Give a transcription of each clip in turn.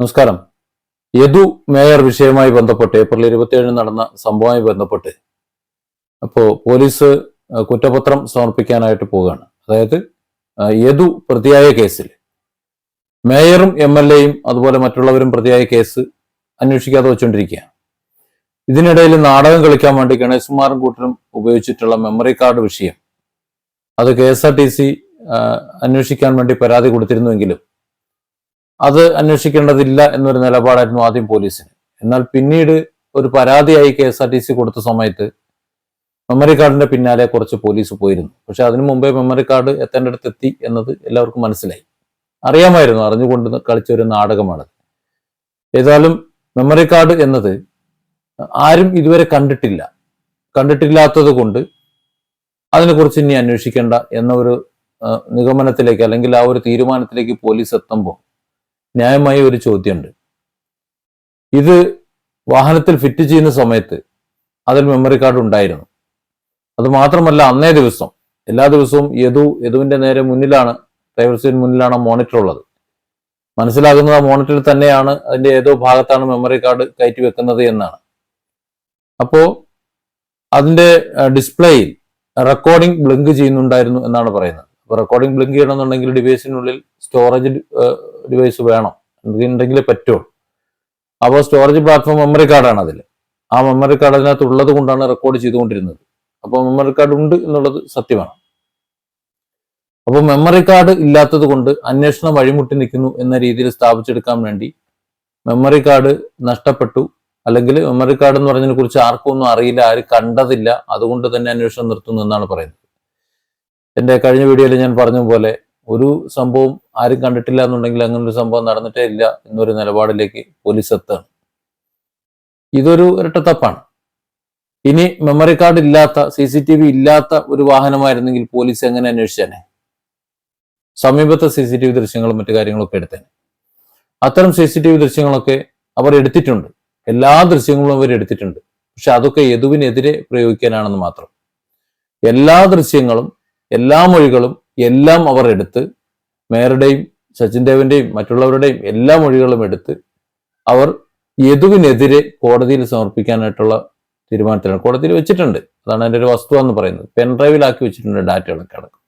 നമസ്കാരം. യദു മേയർ വിഷയവുമായി ബന്ധപ്പെട്ട് ഏപ്രിൽ ഇരുപത്തിയേഴിന് നടന്ന സംഭവവുമായി ബന്ധപ്പെട്ട് അപ്പോ പോലീസ് കുറ്റപത്രം സമർപ്പിക്കാനായിട്ട് പോവുകയാണ്. അതായത് യദു പ്രതിയായ കേസിൽ മേയറും എം എൽ എയും അതുപോലെ മറ്റുള്ളവരും പ്രതിയായ കേസ് അന്വേഷിക്കാതെ വെച്ചുകൊണ്ടിരിക്കുകയാണ് ഇതിനിടയിൽ നാടകം കളിക്കാൻ വേണ്ടി ഗണേഷ് കുമാറും കൂട്ടരും ഉപയോഗിച്ചിട്ടുള്ള മെമ്മറി കാർഡ് വിഷയം. അത് K S R T C അന്വേഷിക്കാൻ വേണ്ടി പരാതി കൊടുത്തിരുന്നുവെങ്കിലും അത് അന്വേഷിക്കേണ്ടതില്ല എന്നൊരു നിലപാടായിരുന്നു ആദ്യം പോലീസിന്. എന്നാൽ പിന്നീട് ഒരു പരാതിയായി K S R T C കൊടുത്ത സമയത്ത് മെമ്മറി കാർഡിന്റെ പിന്നാലെ കുറച്ച് പോലീസ് പോയിരുന്നു. പക്ഷെ അതിനു മുമ്പേ മെമ്മറി കാർഡ് എത്തേണ്ടടുത്ത് എത്തി എന്നത് എല്ലാവർക്കും മനസ്സിലായി. അറിയാമായിരുന്നു അറിഞ്ഞുകൊണ്ട് കളിച്ച ഒരു നാടകമാണ് ഏതായാലും മെമ്മറി കാർഡ് എന്നത് ആരും ഇതുവരെ കണ്ടിട്ടില്ല. കണ്ടിട്ടില്ലാത്തത് കൊണ്ട് അതിനെക്കുറിച്ച് ഇനി അന്വേഷിക്കേണ്ട എന്ന ഒരു നിഗമനത്തിലേക്ക് അല്ലെങ്കിൽ ആ ഒരു തീരുമാനത്തിലേക്ക് പോലീസ് എത്തുമ്പോൾ ന്യായമായ ഒരു ചോദ്യമുണ്ട്. ഇത് വാഹനത്തിൽ ഫിറ്റ് ചെയ്യുന്ന സമയത്ത് അതിൽ മെമ്മറി കാർഡ് ഉണ്ടായിരുന്നു. അത് മാത്രമല്ല അന്നേ ദിവസം എല്ലാ ദിവസവും യദു യദുവിന്റെ നേരെ മുന്നിലാണ് ഡ്രൈവർ സീറ്റ് മുന്നിലാണ് മോണിറ്റർ ഉള്ളത്. മനസ്സിലാകുന്നത് ആ മോണിറ്ററിൽ തന്നെയാണ് അതിന്റെ ഏതോ ഭാഗത്താണ് മെമ്മറി കാർഡ് കയറ്റി വെക്കുന്നത് എന്നാണ്. അപ്പോ അതിന്റെ ഡിസ്പ്ലേയിൽ റെക്കോർഡിംഗ് ബ്ലിങ്ക് ചെയ്യുന്നുണ്ടായിരുന്നു എന്നാണ് പറയുന്നത്. അപ്പൊ റെക്കോർഡിംഗ് ബ്ലിങ്ക് ചെയ്യണമെന്നുണ്ടെങ്കിൽ ഡിവൈസിനുള്ളിൽ സ്റ്റോറേജ് ഡിവൈസ് വേണം. ഉണ്ടെങ്കിലേ പറ്റുള്ളൂ അപ്പോൾ സ്റ്റോറേജ് പ്ലാറ്റ്ഫോം മെമ്മറി കാർഡാണ് അതിൽ ആ മെമ്മറി കാർഡ് അതിനകത്ത് ഉള്ളത് കൊണ്ടാണ് റെക്കോർഡ് ചെയ്തുകൊണ്ടിരുന്നത്. അപ്പോൾ മെമ്മറി കാർഡ് ഉണ്ട് എന്നുള്ളത് സത്യമാണ്. അപ്പോൾ മെമ്മറി കാർഡ് ഇല്ലാത്തത് കൊണ്ട് അന്വേഷണം വഴിമുട്ടി നിൽക്കുന്നു എന്ന രീതിയിൽ സ്ഥാപിച്ചെടുക്കാൻ വേണ്ടി മെമ്മറി കാർഡ് നഷ്ടപ്പെട്ടു. അല്ലെങ്കിൽ മെമ്മറി കാർഡ് എന്ന് പറഞ്ഞതിനെ കുറിച്ച് ആർക്കും ഒന്നും അറിയില്ല ആരും കണ്ടതില്ല. അതുകൊണ്ട് തന്നെ അന്വേഷണം നിർത്തുന്നു എന്നാണ് പറയുന്നത്. എന്റെ കഴിഞ്ഞ വീഡിയോയിൽ ഞാൻ പറഞ്ഞ പോലെ ഒരു സംഭവം ആരും കണ്ടിട്ടില്ല എന്നുണ്ടെങ്കിൽ അങ്ങനെ ഒരു സംഭവം നടന്നിട്ടേ ഇല്ല എന്നൊരു നിലപാടിലേക്ക് പോലീസ് എത്തുകയാണ്. ഇതൊരു ഇരട്ടത്തപ്പാണ്. ഇനി മെമ്മറി കാർഡ് ഇല്ലാത്ത സി സി ടി വി ഇല്ലാത്ത ഒരു വാഹനമായിരുന്നെങ്കിൽ പോലീസ് എങ്ങനെ അന്വേഷിച്ചേനെ? സമീപത്തെ സി സി ടി വി ദൃശ്യങ്ങളും മറ്റു കാര്യങ്ങളൊക്കെ എടുത്തേനെ. അത്തരം സി സി ടി വി ദൃശ്യങ്ങളൊക്കെ അവർ എടുത്തിട്ടുണ്ട്. എല്ലാ ദൃശ്യങ്ങളും അവർ എടുത്തിട്ടുണ്ട്. പക്ഷെ അതൊക്കെ യദുവിനെതിരെ പ്രയോഗിക്കാനാണെന്ന് മാത്രം. എല്ലാ ദൃശ്യങ്ങളും എല്ലാ മൊഴികളും എല്ലാം അവർ എടുത്ത് മേയറുടെയും സച്ചിൻ ദേവന്റെയും മറ്റുള്ളവരുടെയും എല്ലാ മൊഴികളും എടുത്ത് അവർ യദുവിനെതിരെ കോടതിയിൽ സമർപ്പിക്കാനായിട്ടുള്ള തീരുമാനത്തിലാണ്. കോടതിയിൽ വെച്ചിട്ടുണ്ട്. അതാണ് അതിന്റെ ഒരു വസ്തു എന്ന് പറയുന്നത്. പെൻഡ്രൈവിലാക്കി വെച്ചിട്ടുണ്ട് ഡാറ്റകളൊക്കെ അടക്കം.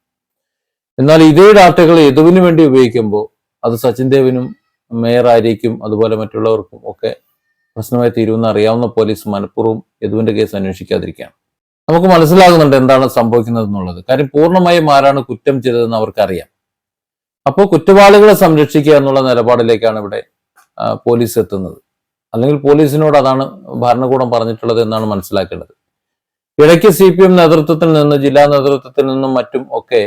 എന്നാൽ ഇതേ ഡാറ്റകൾ യദുവിന് വേണ്ടി ഉപയോഗിക്കുമ്പോൾ അത് സച്ചിൻ ദേവിനും മേയർ ആര്യയ്ക്കും അതുപോലെ മറ്റുള്ളവർക്കും ഒക്കെ പ്രശ്നമായി തീരുമെന്ന് അറിയാവുന്ന പോലീസ് മനഃപൂർവം യദുവിന്റെ കേസ് അന്വേഷിക്കാതിരിക്കുകയാണ്. നമുക്ക് മനസ്സിലാകുന്നുണ്ട് എന്താണ് സംഭവിക്കുന്നത് എന്നുള്ളത് കാര്യം പൂർണമായും ആരാണ് കുറ്റം ചെയ്തതെന്ന് അവർക്കറിയാം. അപ്പോൾ കുറ്റവാളികളെ സംരക്ഷിക്കുക എന്നുള്ള നിലപാടിലേക്കാണ് ഇവിടെ പോലീസ് എത്തുന്നത്. അല്ലെങ്കിൽ പോലീസിനോട് അതാണ് ഭരണകൂടം പറഞ്ഞിട്ടുള്ളത് എന്നാണ് മനസ്സിലാക്കേണ്ടത്. ഇടയ്ക്ക് സി പി എം നേതൃത്വത്തിൽ നിന്ന് ജില്ലാ നേതൃത്വത്തിൽ നിന്നും മറ്റും ഒക്കെ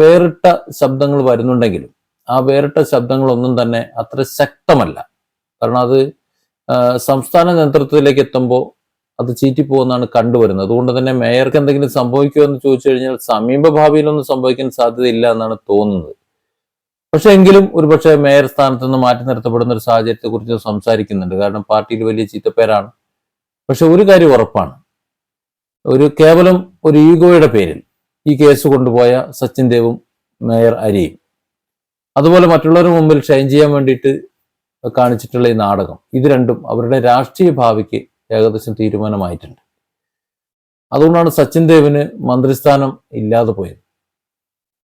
വേറിട്ട ശബ്ദങ്ങൾ വരുന്നുണ്ടെങ്കിലും ആ വേറിട്ട ശബ്ദങ്ങളൊന്നും തന്നെ അത്ര ശക്തമല്ല. കാരണം അത് സംസ്ഥാന നേതൃത്വത്തിലേക്ക് എത്തുമ്പോൾ അത് ചീറ്റിപ്പോകുന്നതാണ് കണ്ടുവരുന്നത്. അതുകൊണ്ട് തന്നെ മേയർക്ക് എന്തെങ്കിലും സംഭവിക്കുമോ എന്ന് ചോദിച്ചു കഴിഞ്ഞാൽ സമീപ ഭാവിയിലൊന്നും സംഭവിക്കാൻ സാധ്യതയില്ല എന്നാണ് തോന്നുന്നത്. പക്ഷെ എങ്കിലും ഒരുപക്ഷെ മേയർ സ്ഥാനത്ത് നിന്ന് മാറ്റി നിർത്തപ്പെടുന്ന ഒരു സാഹചര്യത്തെ കുറിച്ച് സംസാരിക്കുന്നുണ്ട്. കാരണം പാർട്ടിയിൽ വലിയ ചീത്തപ്പേരാണ്. പക്ഷെ ഒരു കാര്യം ഉറപ്പാണ്. ഒരു കേവലം ഒരു ഈഗോയുടെ പേരിൽ ഈ കേസ് കൊണ്ടുപോയ സച്ചിൻ ദേവും മേയർ അരിയും. അതുപോലെ മറ്റുള്ളവരുടെ മുമ്പിൽ ഷൈൻ ചെയ്യാൻ വേണ്ടിയിട്ട് കാണിച്ചിട്ടുള്ള ഈ നാടകം. ഇത് രണ്ടും അവരുടെ രാഷ്ട്രീയ ഭാവിക്ക് ഏകദേശം തീരുമാനമായിട്ടുണ്ട്. അതുകൊണ്ടാണ് സച്ചിൻ ദേവിന് മന്ത്രിസ്ഥാനം ഇല്ലാതെ പോയത്.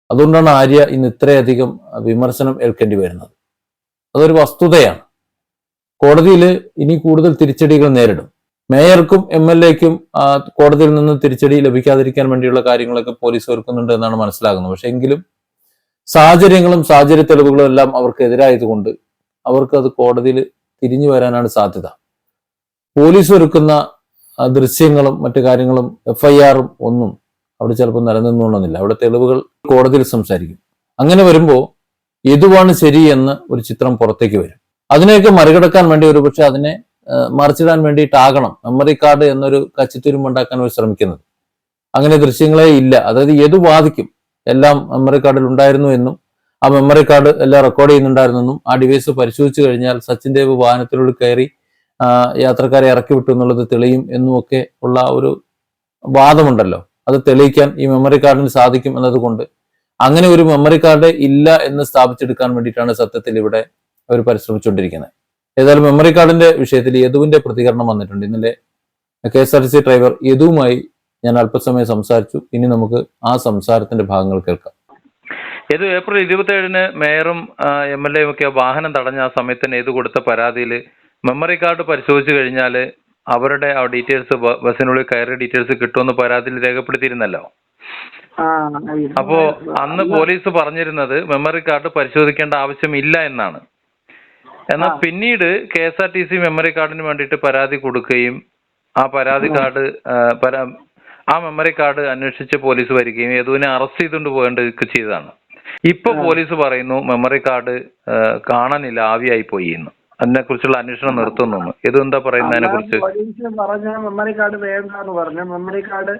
അതുകൊണ്ടാണ് ആര്യ ഇന്ന് ഇത്രയധികം വിമർശനം ഏൽക്കേണ്ടി വരുന്നത്. അതൊരു വസ്തുതയാണ്. കോടതിയിൽ ഇനി കൂടുതൽ തിരിച്ചടികൾ നേരിടും. മേയർക്കും എം എൽ എക്കും കോടതിയിൽ നിന്ന് തിരിച്ചടി ലഭിക്കാതിരിക്കാൻ വേണ്ടിയുള്ള കാര്യങ്ങളൊക്കെ പോലീസ് ഒരുക്കുന്നുണ്ട് എന്നാണ് മനസ്സിലാകുന്നത്. പക്ഷെ എങ്കിലും സാഹചര്യങ്ങളും സാഹചര്യ തെളിവുകളും എല്ലാം അവർക്ക് എതിരായതുകൊണ്ട് അവർക്ക് അത് കോടതിയിൽ തിരിഞ്ഞു വരാനാണ് സാധ്യത. പോലീസ് ഒരുക്കുന്ന ദൃശ്യങ്ങളും മറ്റു കാര്യങ്ങളും എഫ് ഐ ആറും ഒന്നും അവിടെ ചിലപ്പോൾ നിലനിന്നോണമെന്നില്ല അവിടെ തെളിവുകൾ കോടതിയിൽ സംസാരിക്കും. അങ്ങനെ വരുമ്പോൾ ഏതുവാണ് ശരി എന്ന് ഒരു ചിത്രം പുറത്തേക്ക് വരും. അതിനെയൊക്കെ മറികടക്കാൻ വേണ്ടി ഒരുപക്ഷെ അതിനെ മറിച്ചിടാൻ വേണ്ടിയിട്ടാകണം. മെമ്മറി കാർഡ് എന്നൊരു കച്ചിത്തുരുമ്പുണ്ടാക്കാൻ അവർ ശ്രമിക്കുന്നത്. അങ്ങനെ ദൃശ്യങ്ങളെ ഇല്ല. അതായത് ഏത് വാദിക്കും എല്ലാം മെമ്മറി കാർഡിൽ ഉണ്ടായിരുന്നു എന്നും ആ മെമ്മറി കാർഡ് എല്ലാം റെക്കോർഡ് ചെയ്യുന്നുണ്ടായിരുന്നെന്നും ആ ഡിവൈസ് പരിശോധിച്ചു കഴിഞ്ഞാൽ സച്ചിൻ ദേവ് വാഹനത്തിലൂടെ കയറി യാത്രക്കാരെ ഇറക്കി വിട്ടു എന്നുള്ളത് തെളിയും എന്നുമൊക്കെ ഉള്ള ഒരു വാദമുണ്ടല്ലോ. അത് തെളിയിക്കാൻ ഈ മെമ്മറി കാർഡിന് സാധിക്കും എന്നതുകൊണ്ട്. അങ്ങനെ ഒരു മെമ്മറി കാർഡ് ഇല്ല എന്ന് സ്ഥാപിച്ചെടുക്കാൻ വേണ്ടിയിട്ടാണ് സത്യത്തിൽ ഇവിടെ അവർ പരിശ്രമിച്ചുകൊണ്ടിരിക്കുന്നത്. ഏതായാലും മെമ്മറി കാർഡിന്റെ വിഷയത്തിൽ യദുവിന്റെ പ്രതികരണം വന്നിട്ടുണ്ട്. ഇന്നലെ K S R T C driver യദുവുമായി ഞാൻ അല്പസമയം സംസാരിച്ചു. ഇനി നമുക്ക് ആ സംസാരത്തിന്റെ ഭാഗങ്ങൾ കേൾക്കാം. ഏത് ഏപ്രിൽ ഇരുപത്തി ഏഴിന് മേയറും എം എൽ എയും ഒക്കെ വാഹനം തടഞ്ഞ ആ സമയത്ത് ഇത് കൊടുത്ത പരാതിയിൽ മെമ്മറി കാർഡ് പരിശോധിച്ചു കഴിഞ്ഞാൽ അവരുടെ ആ ഡീറ്റെയിൽസ് ബസ്സിനുള്ളിൽ കയറിയ ഡീറ്റെയിൽസ് കിട്ടുമെന്ന് പരാതിയിൽ രേഖപ്പെടുത്തിയിരുന്നല്ലോ. അപ്പോ അന്ന് പോലീസ് പറഞ്ഞിരുന്നത് മെമ്മറി കാർഡ് പരിശോധിക്കേണ്ട ആവശ്യമില്ല എന്നാണ്. എന്നാൽ പിന്നീട് K S R T C memory കാർഡിന് വേണ്ടിയിട്ട് പരാതി കൊടുക്കുകയും ആ പരാതി കാർഡ് ആ, മെമ്മറി കാർഡ് അന്വേഷിച്ച് പോലീസ് വരികയും യദുവിനെ അറസ്റ്റ് ചെയ്തുകൊണ്ട് പോകേണ്ടതൊക്കെ ചെയ്തതാണ്. ഇപ്പൊ പോലീസ് പറയുന്നു മെമ്മറി കാർഡ് കാണാനില്ല ആവിയായി പോയി എന്ന്. അതിനെ കുറിച്ചുള്ള അന്വേഷണം നിർത്തുന്നു. ഇതെന്താ എന്താ പറയുന്നതിനെ കുറിച്ച് പോലീസ് പറഞ്ഞ മെമ്മറി കാർഡ് വേണ്ടെന്ന് പറഞ്ഞു. മെമ്മറി കാർഡ്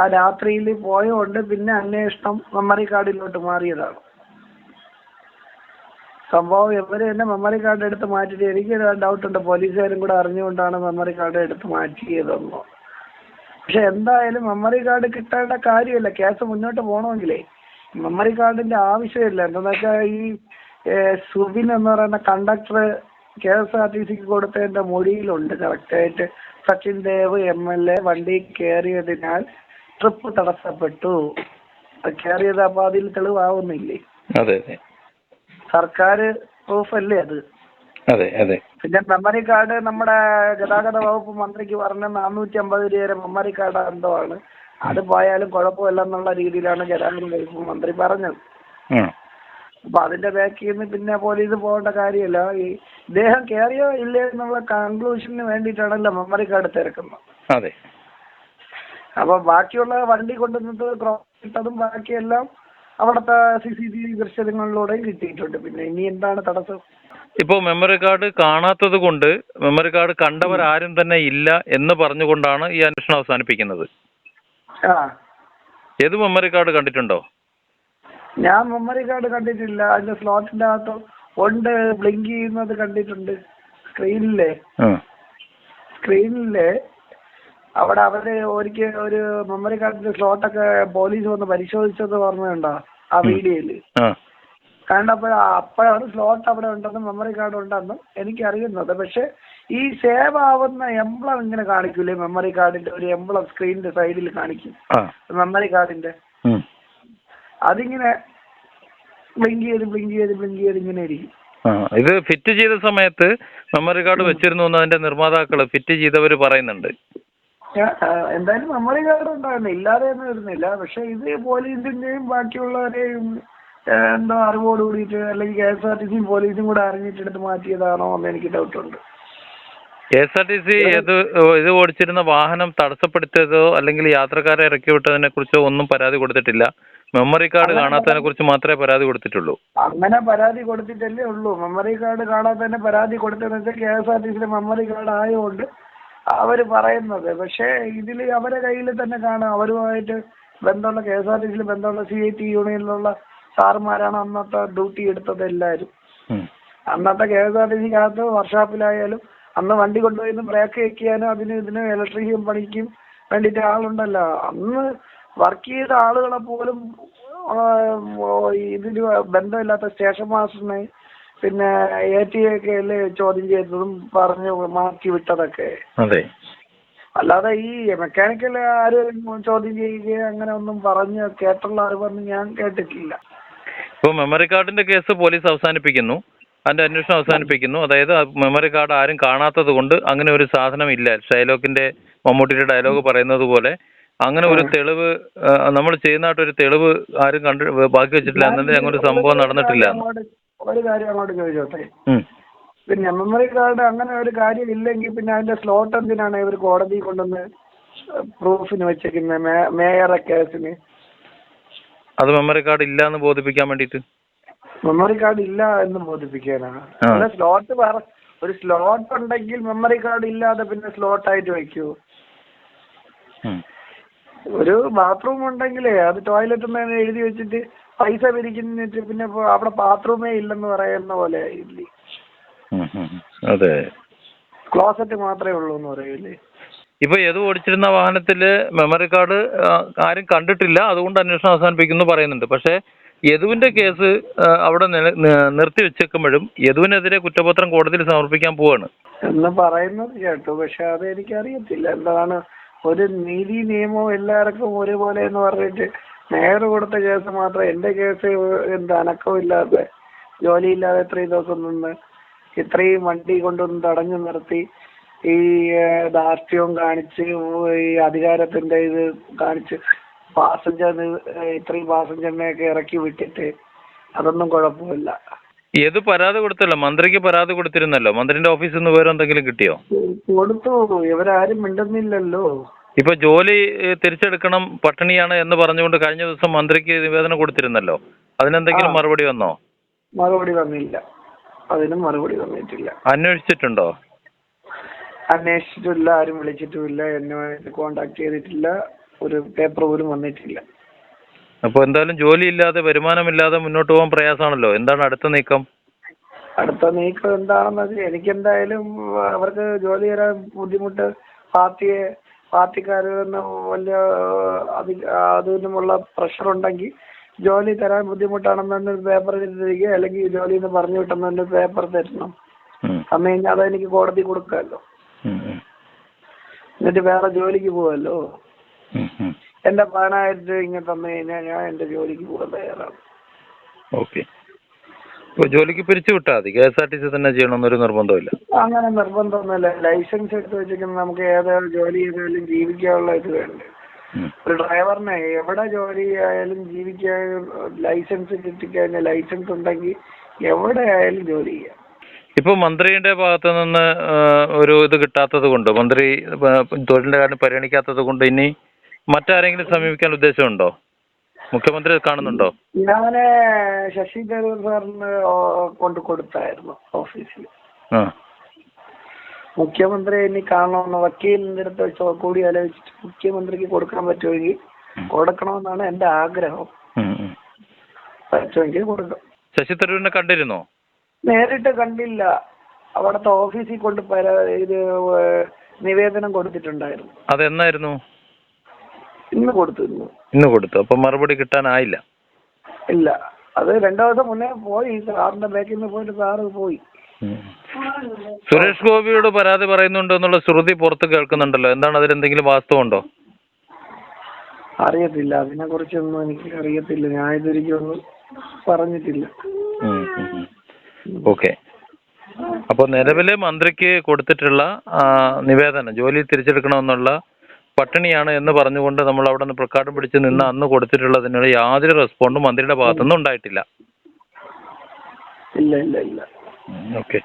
ആ രാത്രിയിൽ പോയോണ്ട് പിന്നെ അന്വേഷണം മെമ്മറി കാർഡിലോട്ട് മാറിയതാണ്. സംഭവം ഇവർ തന്നെ മെമ്മറി കാർഡ് എടുത്ത് മാറ്റിയിട്ട് എനിക്ക് ഡൗട്ട് ഉണ്ട്. പോലീസുകാരും കൂടെ അറിഞ്ഞുകൊണ്ടാണ് മെമ്മറി കാർഡ് എടുത്ത് മാറ്റിയതെന്നോ. പക്ഷെ എന്തായാലും മെമ്മറി കാർഡ് കിട്ടേണ്ട കാര്യമല്ല. കേസ് മുന്നോട്ട് പോകണമെങ്കിലേ മെമ്മറി കാർഡിന്റെ ആവശ്യമില്ല. എന്താണെന്ന് വെച്ചാൽ ഈ സുബിൻ എന്ന് പറയുന്ന conductor K S R T സിക്ക് കൊടുത്തതിന്റെ മൊഴിയിലുണ്ട് കറക്റ്റായിട്ട്. Sachin Dev M L A വണ്ടി കയറിയതിനാൽ ട്രിപ്പ് തടസ്സപ്പെട്ടു. കയറിയത് അപ്പൊ അതിൽ തെളിവാവുന്നില്ലേ? അതെ അതെ. സർക്കാർ പ്രൂഫ് അല്ലേ അത്? അതെ അതെ. പിന്നെ മെമ്മറി കാർഡ് നമ്മുടെ ഗതാഗത വകുപ്പ് മന്ത്രിക്ക് പറഞ്ഞ നാനൂറ്റി അമ്പത് രൂപ വരെ മെമ്മറി കാർഡ് എന്തോ ആണ്. അത് പോയാലും കുഴപ്പമില്ല എന്നുള്ള രീതിയിലാണ് ഗതാഗത വകുപ്പ് മന്ത്രി പറഞ്ഞത്. അപ്പൊ അതിന്റെ ബാക്കിൽ നിന്ന് പിന്നെ പോലീസ് പോകേണ്ട കാര്യമില്ല. ഈ ഇദ്ദേഹം കയറിയോ ഇല്ലേ എന്നുള്ള കൺക്ലൂഷന് വേണ്ടിയിട്ടാണല്ലോ മെമ്മറി കാർഡ് തിരക്കുന്നത്. അതെ. അപ്പൊ ബാക്കിയുള്ള വണ്ടി കൊണ്ടുവന്നിട്ട് ക്രോസ് ഇട്ടതും ബാക്കിയെല്ലാം അവിടുത്തെ സി സി ടി വി ദൃശ്യങ്ങളിലൂടെയും കിട്ടിയിട്ടുണ്ട്. പിന്നെ ഇനി എന്താണ് തടസ്സം? ഇപ്പോൾ മെമ്മറി കാർഡ് കാണാത്തത് കൊണ്ട് മെമ്മറി കാർഡ് കണ്ടവരാരും തന്നെ ഇല്ല എന്ന് പറഞ്ഞുകൊണ്ടാണ് ഈ അന്വേഷണം അവസാനിപ്പിക്കുന്നത്. ആ. ഏത് മെമ്മറി കാർഡ് കണ്ടിട്ടുണ്ടോ? ഞാൻ മെമ്മറി കാർഡ് കണ്ടിട്ടില്ല. അതിന്റെ സ്ലോട്ടിന്റെ അകത്ത് ഉണ്ട് ബ്ലിങ്ക് ചെയ്യുന്നത് കണ്ടിട്ടുണ്ട്. സ്ക്രീനിലെ സ്ക്രീനിലെ അവിടെ അവർ ഒരിക്കൽ ഒരു മെമ്മറി കാർഡിന്റെ സ്ലോട്ടൊക്കെ പോലീസ് വന്ന് പരിശോധിച്ചത് ഓർമ്മയുണ്ടോ ആ വീഡിയോയിൽ? കണ്ടപ്പോൾ അപ്പോഴാണ് സ്ലോട്ട് അവിടെ ഉണ്ടെന്നും മെമ്മറി കാർഡ് ഉണ്ടെന്നും എനിക്ക് അറിയുന്നത് പക്ഷെ ഈ സേവ് ആവുന്ന എംബ്ലം ഇങ്ങനെ കാണിക്കൂലേ? മെമ്മറി കാർഡിന്റെ ഒരു എംബ്ലം സ്ക്രീനിന്റെ സൈഡിൽ കാണിക്കും. മെമ്മറി കാർഡിന്റെ. അതിങ്ങനെ ബ്ലിങ്ക് ചെയ്ത് ബ്ലിങ്ക് ചെയ്ത് ബ്ലിങ്ക് ചെയ്ത് ഇങ്ങനെ ഇരിക്കും. ഇത് ഫിറ്റ് ചെയ്ത സമയത്ത് മെമ്മറി കാർഡ് വെച്ചിരുന്നു എന്ന് അതിന്റെ നിർമ്മാതാക്കൾ ഫിറ്റ് ചെയ്തവർ പറയുന്നുണ്ട്. എന്തായാലും മെമ്മറി കാർഡ് ഉണ്ടായിരുന്നു. ഇല്ലാതെ ഒന്നും വരുന്നില്ല പക്ഷെ ഇത് പോലീസിന്റെയും ബാക്കിയുള്ളവരെയും എന്തോ അറിവോട് കൂടിയിട്ട് അല്ലെങ്കിൽ കെ എസ് ആർ ടി സിയും പോലീസും കൂടെ അറിഞ്ഞിട്ടെടുത്ത് മാറ്റിയതാണോ എന്ന് എനിക്ക് ഡൗട്ട് ഉണ്ട്. K S R T C ഇത് ഇത് ഓടിച്ചിരുന്ന വാഹനം തടസ്സപ്പെടുത്തിയതോ അല്ലെങ്കിൽ യാത്രക്കാരെ ഇറക്കി വിട്ടതിനെ കുറിച്ചോ ഒന്നും പരാതി കൊടുത്തിട്ടില്ല. മെമ്മറി കാർഡ് കാണാത്തതിനെ കുറിച്ച് മാത്രമേ പരാതി കൊടുത്തിട്ടുള്ളൂ. അങ്ങനെ പരാതി കൊടുത്തിട്ടല്ലേ ഉള്ളൂ. മെമ്മറി കാർഡ് കാണാതെ പരാതി കൊടുത്തതെന്ന് വെച്ചാൽ കെ എസ് ആർ ടി സിയിലെ മെമ്മറി കാർഡ് ആയതുകൊണ്ട് അവർ പറയുന്നത്. പക്ഷേ ഇതിൽ അവരെ കയ്യിൽ തന്നെ കാണാം. അവരുമായിട്ട് ബന്ധമുള്ള കെ എസ് ആർ ടി സിയിൽ ബന്ധമുള്ള സി ഐ ടി യൂണിയനിലുള്ള സാറുമാരാണ് അന്നത്തെ ഡ്യൂട്ടി എടുത്തത് എല്ലാവരും. അന്നത്തെ കെ എസ് ആർ ടി സിക്കകത്ത് വർക്ക്ഷോപ്പിലായാലും അന്ന് വണ്ടി കൊണ്ടുപോയി ബ്രേക്ക് വെക്കാനും അതിനും ഇതിനും ഇലക്ട്രിക്കും പണിക്കും വേണ്ടിയിട്ട് ആളുണ്ടല്ലോ. അന്ന് വർക്ക് ചെയ്ത ആളുകളെ പോലും ഇതിന് ബന്ധമില്ലാത്ത സ്റ്റേഷൻ മാസ്റ്ററിനെ പിന്നെ എ ടി ഒക്കെ അല്ലേ ചോദ്യം ചെയ്തതും പറഞ്ഞു മാറ്റി വിട്ടതൊക്കെ. അതെ. അല്ലാതെ ഈ മെക്കാനിക്കൽ ആരും ചോദ്യം ചെയ്യുകയോ അങ്ങനെ ഒന്നും പറഞ്ഞ് കേട്ടുള്ള അറിവൊന്നും ഞാൻ കേട്ടിട്ടില്ല. ഇപ്പോൾ മെമ്മറി കാർഡിന്റെ കേസ് പോലീസ് അവസാനിപ്പിക്കുന്നു. അതിന്റെ അന്വേഷണം അവസാനിപ്പിക്കുന്നു. അതായത് മെമ്മറി കാർഡ് ആരും കാണാത്തത് കൊണ്ട് അങ്ങനെ ഒരു സാധനം ഇല്ല. ഷൈലോക്കിന്റെ മമ്മൂട്ടിയുടെ ഡയലോഗ് പറയുന്നത് പോലെ അങ്ങനെ ഒരു തെളിവ് നമ്മൾ ചെയ്യുന്നതായിട്ട് ഒരു തെളിവ് ആരും കണ്ട് ബാക്കി വെച്ചിട്ടില്ല. എന്നാലും അങ്ങനെ ഒരു സംഭവം നടന്നിട്ടില്ല. ഒരു കാര്യം അങ്ങോട്ട് ചോദിച്ചോട്ടെ? പിന്നെ മെമ്മറി കാർഡ് അങ്ങനെ ഒരു കാര്യം ഇല്ലെങ്കിൽ പിന്നെ അതിന്റെ സ്ലോട്ട് എന്തിനാണ് ഇവർ കോടതി കൊണ്ടുവന്ന് പ്രൂഫിന് വെച്ചിരിക്കുന്നത്? മേയറെ കേസിന്. അത് മെമ്മറി കാർഡ് ഇല്ല എന്ന് ബോധിപ്പിക്കാൻ വേണ്ടിട്ട് മെമ്മറി കാർഡ് ഇല്ല എന്ന് ബോധിപ്പിക്കാനാണ്. സ്ലോട്ട് വേറെ ഒരു സ്ലോട്ട് ഉണ്ടെങ്കിൽ മെമ്മറി കാർഡ് ഇല്ലാതെ പിന്നെ സ്ലോട്ട് ആയിട്ട് വെക്കൂ. ഒരു ബാത്റൂം ഉണ്ടെങ്കിലേ അത് ടോയ്ലറ്റ് എന്ന് എഴുതി വെച്ചിട്ട് പൈസ പിരിക്കുന്നിട്ട് പിന്നെ അവിടെ ബാത്റൂമേ ഇല്ലെന്ന് പറയുന്ന പോലെ. അതെ. ക്ലോസറ്റ് മാത്രമേ ഉള്ളൂ എന്ന് പറയൂലേ? ഇപ്പൊ ഏത് ഓടിച്ചിരുന്ന വാഹനത്തിൽ മെമ്മറി കാർഡ് ആരും കണ്ടിട്ടില്ല. അതുകൊണ്ട് അന്വേഷണം അവസാനിപ്പിക്കുന്നു പറയുന്നുണ്ട്. പക്ഷേ യദുവിന്റെ കേസ് അവിടെ നിർത്തി വെച്ചേക്കുമ്പോഴും യദുവിനെതിരെ കുറ്റപത്രം കോടതിയിൽ സമർപ്പിക്കാൻ പോവാണ്. എന്ന് പറയുന്നത് കേട്ടു. പക്ഷെ അത് എനിക്കറിയത്തില്ല. എന്താണ് ഒരു നീതി നിയമവും എല്ലാവർക്കും ഒരുപോലെ എന്ന് പറഞ്ഞിട്ട് മേയർ കൊടുത്ത കേസ് മാത്രം എന്റെ കേസ് എന്താ അനക്കമില്ലാതെ ജോലിയില്ലാതെ ഇത്രയും ദിവസം നിന്ന് ഇത്രയും വണ്ടി കൊണ്ടൊന്ന് തടഞ്ഞു നിർത്തി ഈ ധാർഷ്ട്യവും കാണിച്ച് ഈ അധികാരത്തിന്റെ ഇത് കാണിച്ച് പാസഞ്ചർ ഇത്രയും പാസഞ്ചറിനെയൊക്കെ ഇറക്കി വിട്ടിട്ട് അതൊന്നും കുഴപ്പമില്ല. ഏത് പരാതി കൊടുത്തല്ലോ? മന്ത്രിക്ക് പരാതി കൊടുത്തിരുന്നല്ലോ? മന്ത്രിന്റെ ഓഫീസിൽ നിന്ന് വേറെ എന്തെങ്കിലും കിട്ടിയോ? കൊടുത്തു. ഇവരാരും മിണ്ടുന്നില്ലല്ലോ. ഇപ്പൊ ജോലി തിരിച്ചെടുക്കണം പട്ടിണിയാണ് എന്ന് പറഞ്ഞുകൊണ്ട് കഴിഞ്ഞ ദിവസം മന്ത്രിക്ക് നിവേദനം കൊടുത്തിരുന്നല്ലോ. അതിനെന്തെങ്കിലും. മറുപടി വന്നോ? മറുപടി വന്നില്ല. അതിനും മറുപടി വന്നിട്ടില്ല. അന്വേഷിച്ചിട്ടുണ്ടോ? അന്വേഷിച്ചിട്ടില്ല ആരും വിളിച്ചിട്ടുമില്ല എന്നെ കോണ്ടാക്ട് ചെയ്തിട്ടില്ല ഒരു പേപ്പർ പോലും വന്നിട്ടില്ല. അപ്പൊ എന്തായാലും ജോലി ഇല്ലാതെ വരുമാനമില്ലാതെ മുന്നോട്ട് പോകാൻ പ്രയാസമാണല്ലോ. എന്താണ് അടുത്ത നീക്കം? അടുത്ത നീക്കം എന്താണെന്ന് വെച്ചാൽ എനിക്കെന്തായാലും അവർക്ക് ജോലി തരാൻ ബുദ്ധിമുട്ട് പാർട്ടിയെ പാർട്ടിക്കാരിൽ നിന്ന് വലിയ അതി അതിനുമുള്ള പ്രഷർ ഉണ്ടെങ്കിൽ ജോലി തരാൻ ബുദ്ധിമുട്ടാണെന്ന് ഒരു പേപ്പർ തരിക അല്ലെങ്കിൽ ജോലി എന്ന് പറഞ്ഞു ഒരു പേപ്പർ തരണം. അന്ന് കഴിഞ്ഞാൽ അതെനിക്ക് കോടതി കൊടുക്കാമല്ലോ. എന്നിട്ട് വേറെ ജോലിക്ക് പോവല്ലോ. എന്റെ പതിനായിരം രൂപ ഇങ്ങനെ തന്നു കഴിഞ്ഞാൽ ഞാൻ എന്റെ ജോലിക്ക് പോകാൻ തയ്യാറാണ് ഓക്കെ ജോലിക്ക് പിരിച്ചു വിട്ടാ മതി. K S R T C തന്നെ ചെയ്യണമെന്നൊരു നിർബന്ധമില്ല അങ്ങനെ നിർബന്ധമൊന്നുമില്ല. ലൈസൻസ് എടുത്ത് വെച്ചിരിക്കുന്ന നമുക്ക് ഏത് ജോലി ചെയ്താലും ജീവിക്കാനുള്ള ഇത് വേണ്ടേ. ഒരു ഡ്രൈവറിനെ എവിടെ ജോലി ആയാലും ജീവിക്കാൻ ലൈസൻസ് കിട്ടിക്കഴിഞ്ഞാൽ ലൈസൻസ് ഉണ്ടെങ്കിൽ എവിടെ ആയാലും ജോലി ചെയ്യാം. ഇപ്പൊ മന്ത്രിയുടെ ഭാഗത്ത് നിന്ന് ഒരു ഇത് കിട്ടാത്തത് കൊണ്ട് മന്ത്രി തൊഴിലിന്റെ കാര്യം പരിഗണിക്കാത്തത് കൊണ്ട് ഇനി മറ്റാരെങ്കിലും സമീപിക്കാൻ ഉദ്ദേശമുണ്ടോ? മുഖ്യമന്ത്രി കാണുന്നുണ്ടോ? ഞാൻ ശശി തരൂർ സാറിന് കൊണ്ട് കൊടുത്തായിരുന്നു ഓഫീസിൽ. മുഖ്യമന്ത്രി ഇനി കാണണമെന്ന് വക്കീലിന്റെ അടുത്ത് കൂടി ആലോചിച്ചിട്ട് മുഖ്യമന്ത്രിക്ക് കൊടുക്കാൻ പറ്റുമെങ്കിൽ കൊടുക്കണമെന്നാണ് എന്റെ ആഗ്രഹം. പറ്റുമെങ്കിൽ കൊടുക്കും. ശശി തരൂരിനെ കണ്ടിരുന്നോ? നേരിട്ട് കണ്ടില്ല. അവിടുത്തെ ഓഫീസിൽ കൊണ്ട് ഇത് നിവേദനം കൊടുത്തിട്ടുണ്ടായിരുന്നു. അതെന്നായിരുന്നു? ഇന്ന് കൊടുത്തു ഇന്ന്. കൊടുത്തു. അപ്പൊ മറുപടി കിട്ടാനായില്ല. ഇല്ല. അത് രണ്ടു ദിവസം മുന്നേ പോയി. സാറിന്റെ ബാക്കിൽ നിന്ന് പോയിട്ട് സാറ് പോയി. സുരേഷ് ഗോപിയോട് പരാതി പറയുന്നുണ്ട് എന്നുള്ള ശ്രുതി പുറത്ത് കേൾക്കുന്നുണ്ടല്ലോ. എന്താണ് അതിലെന്തെങ്കിലും വാസ്തവമുണ്ടോ അറിയത്തില്ല. അതിനെ കുറിച്ചൊന്നും എനിക്ക് അറിയത്തില്ല. ഞാൻ ഇതൊരിക്കലും പറഞ്ഞിട്ടില്ല. ഓക്കെ. അപ്പൊ നിലവിലെ മന്ത്രിക്ക് കൊടുത്തിട്ടുള്ള നിവേദനം ജോലി തിരിച്ചെടുക്കണമെന്നുള്ള പട്ടിണിയാണ് എന്ന് പറഞ്ഞുകൊണ്ട് നമ്മൾ അവിടെ നിന്ന് പ്രക്കാടം പിടിച്ച് നിന്ന് അന്ന് കൊടുത്തിട്ടുള്ളതിനുള്ള യാതൊരു റെസ്പോണ്ടും മന്ത്രിയുടെ ഭാഗത്തുനിന്ന് ഉണ്ടായിട്ടില്ല. ഇല്ല ഇല്ല ഇല്ല. ഓക്കെ